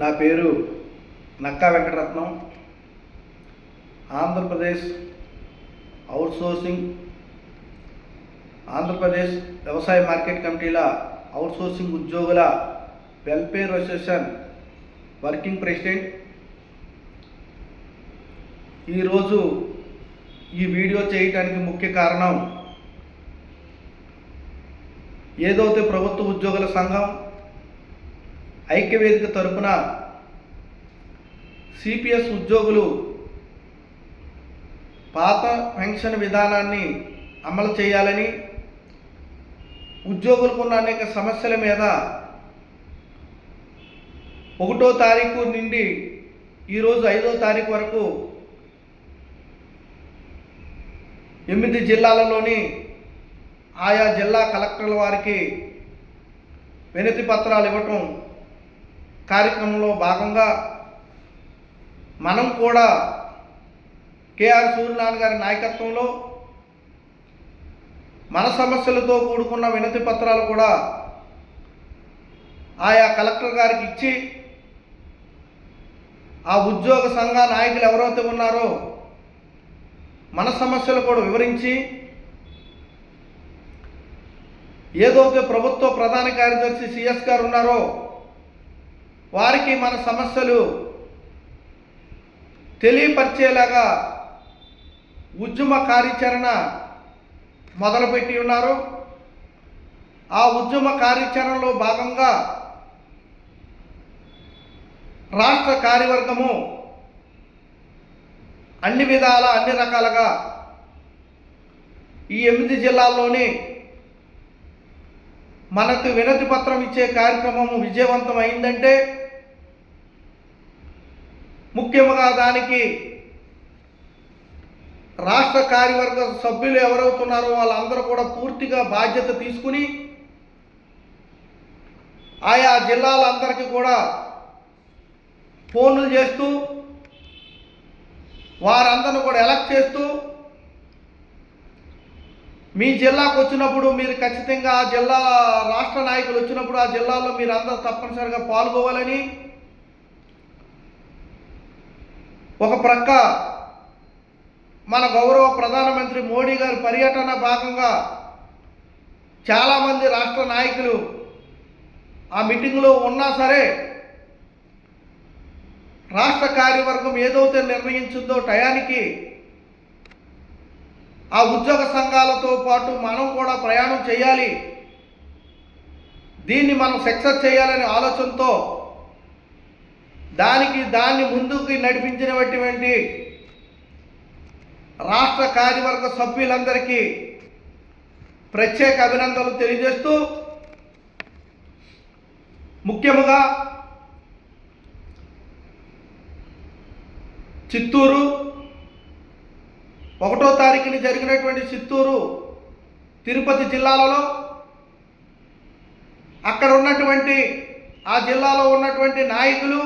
నా పేరు నక్కా వెంకటరత్నం. ఆంధ్రప్రదేశ్ అవుట్సోర్సింగ్ ఆంధ్రప్రదేశ్ వ్యవసాయ మార్కెట్ కమిటీల అవుట్సోర్సింగ్ ఉద్యోగుల వెల్ఫేర్ అసోసియేషన్ వర్కింగ్ ప్రెసిడెంట్. ఈరోజు ఈ వీడియో చేయటానికి ముఖ్య కారణం ఏదైతే ప్రభుత్వ ఉద్యోగుల సంఘం ఐక్యవేదిక తరపున సిపిఎస్ ఉద్యోగులు పాత పెన్షన్ విధానాన్ని అమలు చేయాలని ఉద్యోగులకు ఉన్న అనేక సమస్యల మీద ఒకటో తారీఖు నుండి ఈరోజు ఐదో తారీఖు వరకు ఎనిమిది జిల్లాలలోని ఆయా జిల్లా కలెక్టర్ల వారికి వినతి పత్రాలు ఇవ్వటం కార్యక్రమంలో భాగంగా మనం కూడా కేఆర్ సూర్యనారాయణ గారి నాయకత్వంలో మన సమస్యలతో కూడుకున్న వినతి పత్రాలు కూడా ఆయా కలెక్టర్ గారికి ఇచ్చి ఆ ఉద్యోగ సంఘ నాయకులు ఎవరైతే ఉన్నారో మన సమస్యలు కూడా వివరించి ఏదైతే ప్రభుత్వ ప్రధాన కార్యదర్శి సిఎస్ గారు ఉన్నారో వారికి మన సమస్యలు తెలియపరిచేలాగా ఉద్యమ కార్యాచరణ మొదలుపెట్టి ఉన్నారు. ఆ ఉద్యమ కార్యాచరణలో భాగంగా రాష్ట్ర కార్యవర్గము అన్ని విధాల అన్ని రకాలుగా ఈ ఎనిమిది జిల్లాల్లోని మనకు వినతి పత్రం ఇచ్చే కార్యక్రమము విజయవంతం అయిందంటే ముఖ్యంగా దానికి రాష్ట్ర కార్యవర్గ సభ్యులు ఎవరవుతున్నారో వాళ్ళందరూ కూడా పూర్తిగా బాధ్యత తీసుకుని ఆయా జిల్లాలందరికీ కూడా ఫోన్లు చేస్తూ వారందరిని కూడా ఎలక్ట్ చేస్తూ మీ జిల్లాకు వచ్చినప్పుడు మీరు ఖచ్చితంగా ఆ జిల్లా రాష్ట్ర నాయకులు వచ్చినప్పుడు ఆ జిల్లాలో మీరు అందరూ తప్పనిసరిగా పాల్గొవాలని ఒక ప్రక్క మన గౌరవ ప్రధానమంత్రి మోడీ గారి పర్యటన భాగంగా చాలామంది రాష్ట్ర నాయకులు ఆ మీటింగ్లో ఉన్నా సరే రాష్ట్ర కార్యవర్గం ఏదైతే నిర్ణయించిందో టయానికి ఆ ఉద్యోగ సంఘాలతో పాటు మనం కూడా ప్రయాణం చేయాలి. దీన్ని మనం సక్సెస్ చేయాలనే ఆలోచనతో దానికి దాన్ని ముందుకు నడిపించినటువంటి రాష్ట్ర కార్యవర్గ సభ్యులందరికీ ప్రత్యేక అభినందనలు తెలియజేస్తూ ముఖ్యముగా చిత్తూరు ఒకటో తారీఖుని జరిగినటువంటి చిత్తూరు తిరుపతి జిల్లాలలో అక్కడ ఉన్నటువంటి ఆ జిల్లాలో ఉన్నటువంటి నాయకులు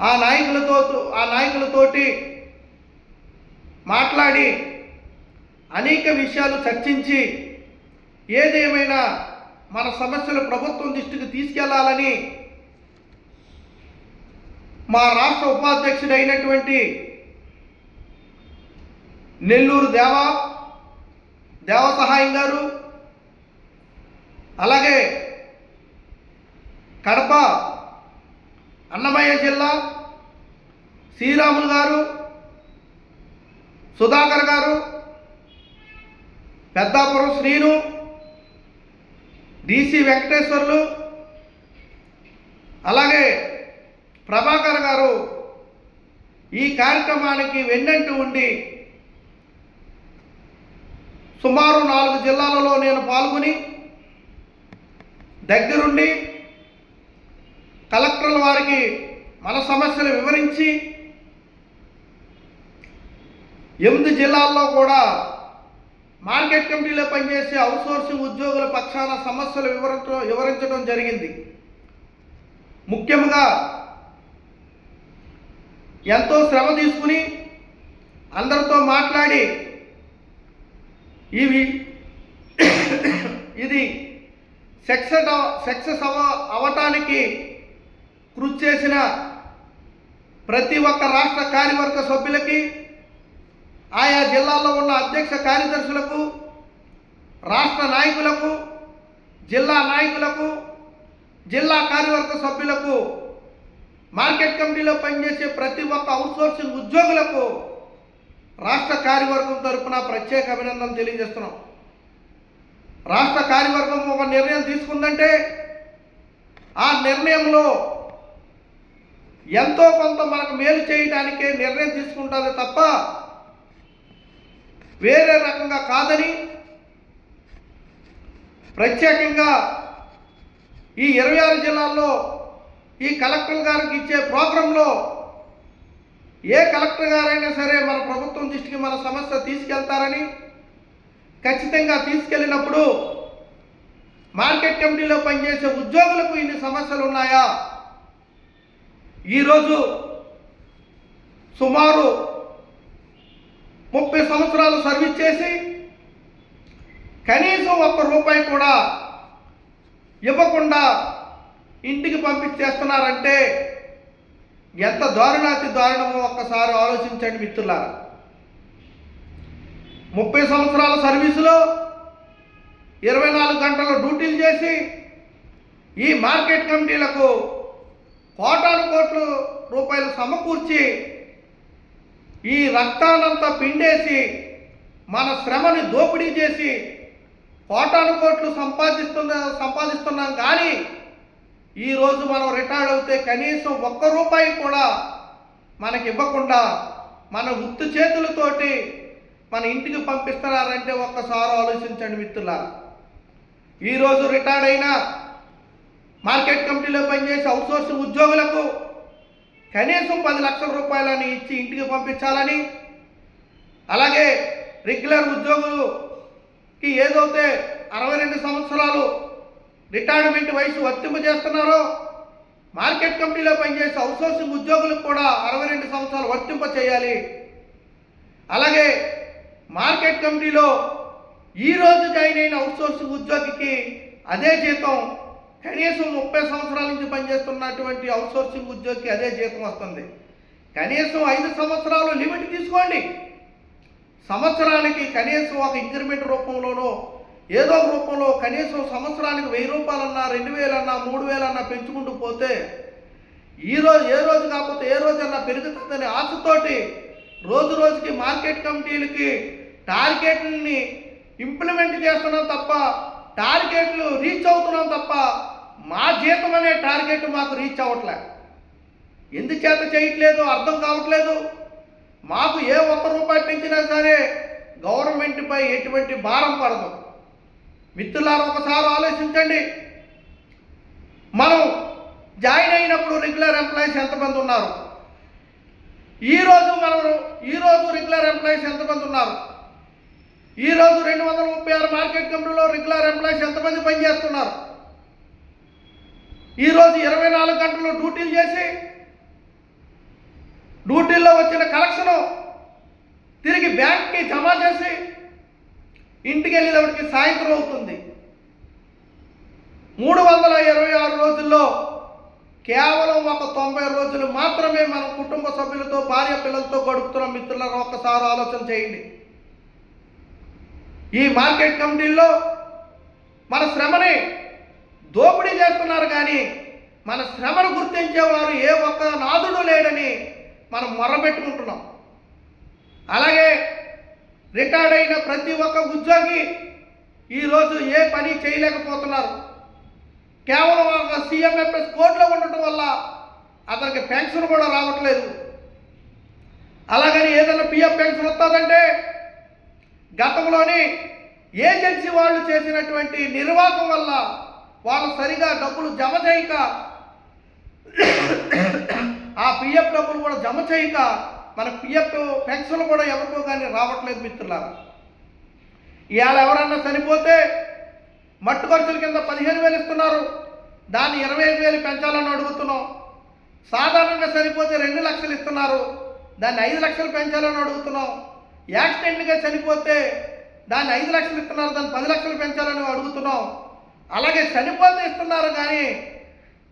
ఆ నాయకులతో ఆ నాయకులతోటి మాట్లాడి అనేక విషయాలు చర్చించి ఏదేమైనా మన సమస్యలు ప్రభుత్వం దృష్టికి తీసుకెళ్ళాలని మా రాష్ట్ర ఉపాధ్యక్షుడు అయినటువంటి నెల్లూరు దేవ దేవ సహాయం గారు అలాగే కడప అన్నమయ్య జిల్లా శ్రీరాములు గారు సుధాకర్ గారు పెద్దాపురం శ్రీను డిసి వెంకటేశ్వర్లు అలాగే ప్రభాకర్ గారు ఈ కార్యక్రమానికి వెన్నంటి ఉండి సుమారు నాలుగు జిల్లాలలో నేను పాల్గొని దగ్గరుండి కలెక్టర్ల వారికి మన సమస్యలు వివరించి ఎనిమిది జిల్లాల్లో కూడా మార్కెట్ కమిటీలో పనిచేసే అవుట్సోర్సింగ్ ఉద్యోగుల పక్షాన సమస్యలు వివరించడం వివరించడం జరిగింది. ముఖ్యంగా ఎంతో శ్రమ తీసుకుని అందరితో మాట్లాడి ఇవి ఇది సక్సెస్ సక్సెస్ అవ అవటానికి కృషి చేసిన ప్రతి ఒక్క రాష్ట్ర కార్యవర్గ సభ్యులకి ఆయా జిల్లాల్లో ఉన్న అధ్యక్ష కార్యదర్శులకు రాష్ట్ర నాయకులకు జిల్లా నాయకులకు జిల్లా కార్యవర్గ సభ్యులకు మార్కెట్ కమిటీలో పనిచేసే ప్రతి ఒక్క అవుట్సోర్సింగ్ ఉద్యోగులకు రాష్ట్ర కార్యవర్గం తరపున ప్రత్యేక అభినందనలు తెలియజేస్తున్నాం. రాష్ట్ర కార్యవర్గం ఒక నిర్ణయం తీసుకుందంటే ఆ నిర్ణయంలో ఎంతో కొంత మనకు మేలు చేయడానికే నిర్ణయం తీసుకుంటుంది తప్ప వేరే రకంగా కాదని ప్రత్యేకంగా ఈ ఇరవై ఆరు జిల్లాల్లో ఈ కలెక్టర్ గారికి ఇచ్చే ప్రోగ్రాంలో ఏ కలెక్టర్ గారైనా సరే మన ప్రభుత్వం దృష్టికి మన సమస్య తీసుకెళ్తారని ఖచ్చితంగా తీసుకెళ్ళినప్పుడు మార్కెట్ కమిటీలో పనిచేసే ఉద్యోగులకు ఇన్ని సమస్యలు ఉన్నాయా? ఈరోజు సుమారు ముప్పై సంవత్సరాలు సర్వీస్ చేసి కనీసం ఒక్క రూపాయి కూడా ఇవ్వకుండా ఇంటికి పంపించేస్తున్నారంటే ఎంత దారుణాతి దారుణమో ఒక్కసారి ఆలోచించండి మిత్రులారా. ముప్పై సంవత్సరాల సర్వీసులో ఇరవై నాలుగు గంటల డ్యూటీలు చేసి ఈ మార్కెట్ కమిటీలకు కోటాను కోట్లు రూపాయలు సమకూర్చి ఈ రక్తానంతా పిండేసి మన శ్రమని దోపిడీ చేసి కోటాను కోట్లు సంపాదిస్తున్న సంపాదిస్తున్నాం కానీ ఈరోజు మనం రిటైర్డ్ అవుతే కనీసం ఒక్క రూపాయి కూడా మనకి ఇవ్వకుండా మన ఉత్తు చేతులతోటి మన ఇంటికి పంపిస్తున్నారంటే ఒక్కసారి ఆలోచించండి మిత్రులారా. ఈరోజు రిటైర్డ్ అయిన మార్కెట్ కమిటీలో పనిచేసే అవుట్సోర్సింగ్ ఉద్యోగులకు కనీసం పది లక్షల రూపాయలని ఇచ్చి ఇంటికి పంపించాలని. అలాగే రెగ్యులర్ ఉద్యోగులకి ఏదైతే అరవై రెండు సంవత్సరాలు రిటైర్మెంట్ వయసు వర్తింపజేస్తున్నారో మార్కెట్ కమిటీలో పనిచేసే అవుట్సోర్సింగ్ ఉద్యోగులకు కూడా అరవై రెండు సంవత్సరాలు వర్తింప చేయాలి. అలాగే మార్కెట్ కమిటీలో ఈ రోజు జాయిన్ అయిన అవుట్సోర్సింగ్ ఉద్యోగికి అదే జీతం కనీసం ముప్పై సంవత్సరాల నుంచి పనిచేస్తున్నటువంటి అవుట్సోర్సింగ్ ఉద్యోగికి అదే జీతం వస్తుంది. కనీసం ఐదు సంవత్సరాలు లిమిట్ తీసుకోండి. సంవత్సరానికి కనీసం ఒక ఇంక్రిమెంట్ రూపంలోనో ఏదో ఒక రూపంలో కనీసం సంవత్సరానికి వెయ్యి రూపాయలన్నా రెండు వేలన్నా మూడు వేలన్నా పెంచుకుంటూ పోతే ఈ రోజు ఏ రోజు కాకపోతే ఏ రోజన్నా పెరుగుతుందనే ఆశతోటి రోజు రోజుకి మార్కెట్ కమిటీలకి టార్గెట్ని ఇంప్లిమెంట్ చేస్తున్నాం తప్ప టార్గెట్లు రీచ్ అవుతున్నాం తప్ప మా జీతం అనే టార్గెట్ మాకు రీచ్ అవ్వట్లే. ఎందుచేత చేయట్లేదు? అర్థం కావట్లేదు. మాకు ఏ ఒక్క రూపాయి పెంచినా సరే గవర్నమెంట్పై ఎటువంటి భారం పడదు. మిత్రులారు ఒకసారి ఆలోచించండి. మనం జాయిన్ అయినప్పుడు రెగ్యులర్ ఎంప్లాయీస్ ఎంతమంది ఉన్నారు? ఈరోజు మనం ఈరోజు రెగ్యులర్ ఎంప్లాయీస్ ఎంతమంది ఉన్నారు? ఈరోజు రెండు వందల ముప్పై ఆరు మార్కెట్ కంపెనీలో రెగ్యులర్ ఎంప్లాయీస్ ఎంతమంది పనిచేస్తున్నారు? ఈరోజు ఇరవై నాలుగు గంటలు డ్యూటీలు చేసి డ్యూటీల్లో వచ్చిన కలెక్షను తిరిగి బ్యాంక్కి జమ చేసి ఇంటికి వెళ్ళేటప్పటికి సాయంత్రం అవుతుంది. మూడు వందల ఇరవై ఆరు రోజుల్లో కేవలం ఒక తొంభై రోజులు మాత్రమే మన కుటుంబ సభ్యులతో భార్య పిల్లలతో గడుపుతున్న. మిత్రులను ఒక్కసారి ఆలోచన చేయండి. ఈ మార్కెట్ కమిటీల్లో మన శ్రమని దోపిడీ చేస్తున్నారు కానీ మన శ్రమను గుర్తించేవారు ఏ ఒక్క నాదుడు లేడని మనం మొరబెట్టుకుంటున్నాం అలాగే రిటైర్డ్ అయిన ప్రతి ఒక్క ఉద్యోగి ఈరోజు ఏ పని చేయలేకపోతున్నారు. కేవలం ఒక సీఎంఎఫ్ఎస్ కోర్టులో ఉండటం వల్ల అతనికి పెన్షన్ కూడా రావట్లేదు. అలాగని ఏదైనా పిఎఫ్ పెన్షన్ వస్తుందంటే గతంలోని ఏజెన్సీ వాళ్ళు చేసినటువంటి నిర్వాహకం వల్ల వాళ్ళు సరిగా డబ్బులు జమ చేయక ఆ పిఎఫ్ డబ్బులు కూడా జమ చేయక మన పిఎఫ్ పెన్షన్ కూడా ఎవరికో కానీ రావట్లేదు మిత్రులారా. ఇవాళ ఎవరన్నా చనిపోతే మట్టు ఖర్చుల కింద పదిహేను వేలు ఇస్తున్నారు. దాన్ని ఇరవై ఐదు వేలు పెంచాలని అడుగుతున్నాం. సాధారణంగా చనిపోతే రెండు లక్షలు ఇస్తున్నారు. దాన్ని ఐదు లక్షలు పెంచాలని అడుగుతున్నాం. యాక్సిడెంట్గా చనిపోతే దాన్ని ఐదు లక్షలు ఇస్తున్నారు. దాన్ని పది లక్షలు పెంచాలని అడుగుతున్నాం. అలాగే చనిపోతే ఇస్తున్నారు కానీ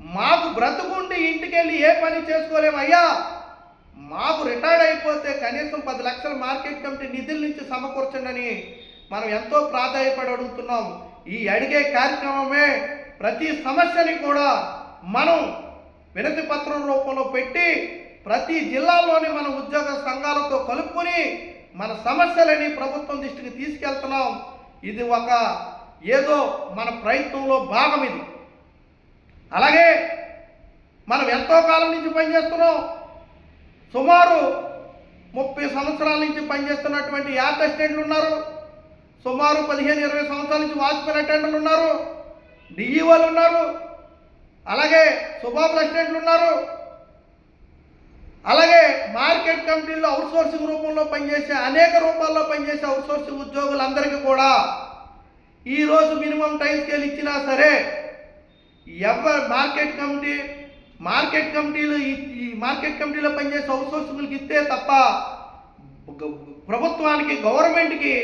మాకు బ్రతుకుండి ఇంటికి వెళ్ళి ఏ పని చేసుకోలేము అయ్యా మాకు రిటైర్డ్ అయిపోతే కనీసం పది లక్షల మార్కెట్ కమిటీ నిధుల నుంచి సమకూర్చండి మనం ఎంతో ప్రాధాన్యపడి అడుగుతున్నాం. ఈ అడిగే కార్యక్రమమే ప్రతి సమస్యని కూడా మనం వినతి పత్రం రూపంలో పెట్టి ప్రతి జిల్లాలోని మన ఉద్యోగ సంఘాలతో కలుపుకొని మన సమస్యలని ప్రభుత్వం దృష్టికి తీసుకెళ్తున్నాం. ఇది ఒక ఏదో మన ప్రయత్నంలో భాగం ఇది. అలాగే మనం ఎంతో కాలం నుంచి పనిచేస్తున్నాం. సుమారు ముప్పై సంవత్సరాల నుంచి పనిచేస్తున్నటువంటి యార్డ్ అసిస్టెంట్లు ఉన్నారు. సుమారు పదిహేను ఇరవై సంవత్సరాల నుంచి వాచ్మెన్ అటెండర్లు ఉన్నారు. డిఈఓలు ఉన్నారు. అలాగే సుభా ప్రెసిడెంట్లు ఉన్నారు. అలాగే మార్కెట్ కమిటీల్లో అవుట్సోర్సింగ్ రూపంలో పనిచేసే అనేక రూపాల్లో పనిచేసే అవుట్సోర్సింగ్ ఉద్యోగులందరికీ కూడా ఈరోజు మినిమం టైం స్కేల్ ఇచ్చినా సరే ఎవరు మార్కెట్ కమిటీ మార్కెట్ కమిటీలు ఈ- మార్కెట్ కమిటీలో పనిచేసే అవుట్సోర్సింగ్లకు ఇస్తే తప్ప ప్రభుత్వానికి గవర్నమెంట్కి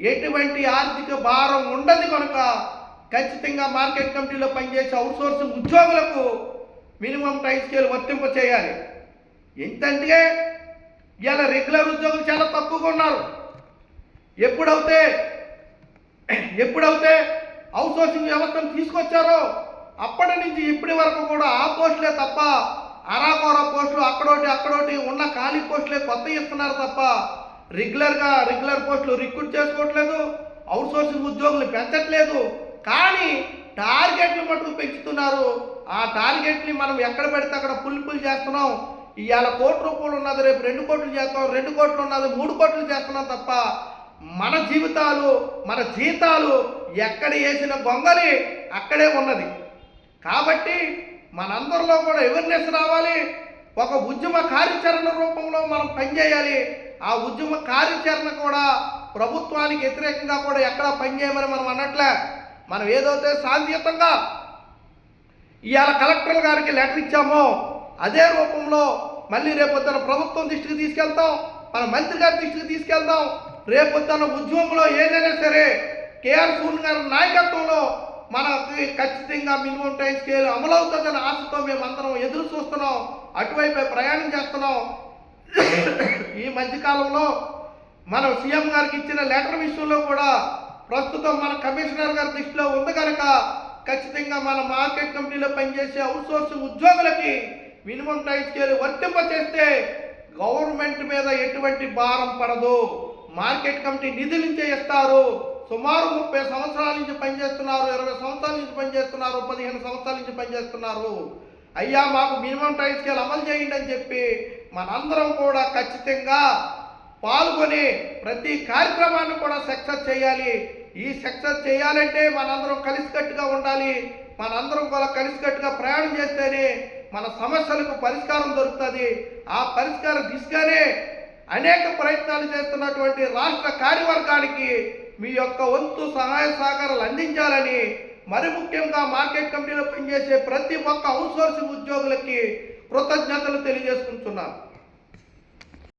ఎటువంటి ఆర్థిక భారం ఉండదు కనుక ఖచ్చితంగా మార్కెట్ కమిటీలో పనిచేసే అవుట్సోర్సింగ్ ఉద్యోగులకు మినిమం టైం స్కేల్ వర్తింప చేయాలి. ఎంతంటే ఇవాళ రెగ్యులర్ ఉద్యోగులు చాలా తక్కువగా ఉన్నారు. ఎప్పుడైతే ఎప్పుడైతే అవుట్సోర్సింగ్ వ్యవస్థను తీసుకొచ్చారో అప్పటి నుంచి ఇప్పటి వరకు కూడా ఆ పోస్టులే తప్ప అరాకోర పోస్టులు అక్కడోటి అక్కడోటి ఉన్న ఖాళీ పోస్టులే కొత్త ఇస్తున్నారు తప్ప రెగ్యులర్గా రెగ్యులర్ పోస్టులు రిక్రూట్ చేసుకోవట్లేదు అవుట్సోర్సింగ్ ఉద్యోగులు పెంచట్లేదు. కానీ టార్గెట్లు మటుకు పెంచుతున్నారు. ఆ టార్గెట్ని మనం ఎక్కడ పెడితే అక్కడ పుల్ పుల్ చేస్తున్నాం. ఇవాళ కోటి రూపాయలు ఉన్నది రేపు రెండు కోట్లు చేస్తాం రెండు కోట్లు ఉన్నది మూడు కోట్లు చేస్తున్నాం తప్ప మన జీవితాలు మన జీతాలు ఎక్కడ వేసిన గొంగలి అక్కడే ఉన్నది. కాబట్టి మనందరిలో కూడా అవేర్నెస్ రావాలి. ఒక ఉద్యమ కార్యాచరణ రూపంలో మనం పనిచేయాలి. ఆ ఉద్యమ కార్యాచరణ కూడా ప్రభుత్వానికి వ్యతిరేకంగా కూడా ఎక్కడ పనిచేయమని మనం అన్నట్లే మనం ఏదైతే శాంతియుతంగా ఇవాళ కలెక్టర్ గారికి లెటర్ ఇచ్చామో అదే రూపంలో మళ్ళీ రేపొద్దున ప్రభుత్వం దృష్టికి తీసుకెళ్తాం మన మంత్రి గారి దృష్టికి తీసుకెళ్తాం. రేపు తన ఉద్యమంలో ఏదైనా సరే కేఆర్ సూన్ గారి నాయకత్వంలో మనకి ఖచ్చితంగా మినిమం టైం స్కేల్ అమలవుతుందన్న ఆశతో మేము అందరం ఎదురు చూస్తున్నాం. అటువైపే ప్రయాణం చేస్తున్నాం. ఈ మధ్యకాలంలో మనం సీఎం గారికి ఇచ్చిన లెటర్ విషయంలో కూడా ప్రస్తుతం మన కమిషనర్ గారి దృష్టిలో ఉంది కనుక ఖచ్చితంగా మన మార్కెట్ కంపెనీలో పనిచేసే అవుట్సోర్స్ ఉద్యోగులకి మినిమం టైం స్కేల్ వర్తింప చేస్తే గవర్నమెంట్ మీద ఎటువంటి భారం పడదు. మార్కెట్ కమిటీ నిధుల నుంచే ఇస్తారు. సుమారు ముప్పై సంవత్సరాల నుంచి పనిచేస్తున్నారు ఇరవై సంవత్సరాల నుంచి పనిచేస్తున్నారు పదిహేను సంవత్సరాల నుంచి పనిచేస్తున్నారు. అయ్యా మాకు మినిమం టైం స్కేల్ అమలు చేయండి అని చెప్పి మనందరం కూడా ఖచ్చితంగా పాల్గొని ప్రతి కార్యక్రమాన్ని కూడా సక్సెస్ చేయాలి. ఈ సక్సెస్ చేయాలంటే మనందరం కలిసికట్టుగా ఉండాలి. మనందరం కూడా కలిసికట్టుగా ప్రయాణం చేస్తేనే మన సమస్యలకు పరిష్కారం దొరుకుతుంది. ఆ పరిష్కారం దిశగానే అనేక ప్రయత్నాలు చేస్తున్నటువంటి రాష్ట్ర కార్యవర్గానికి మీ యొక్క వంతు సహాయ సహకారాలు అందించాలని మరి ముఖ్యంగా మార్కెట్ కమిటీలో పనిచేసే ప్రతి ఒక్క అవుట్సోర్సింగ్ ఉద్యోగులకి కృతజ్ఞతలు తెలియజేసుకుంటున్నాను.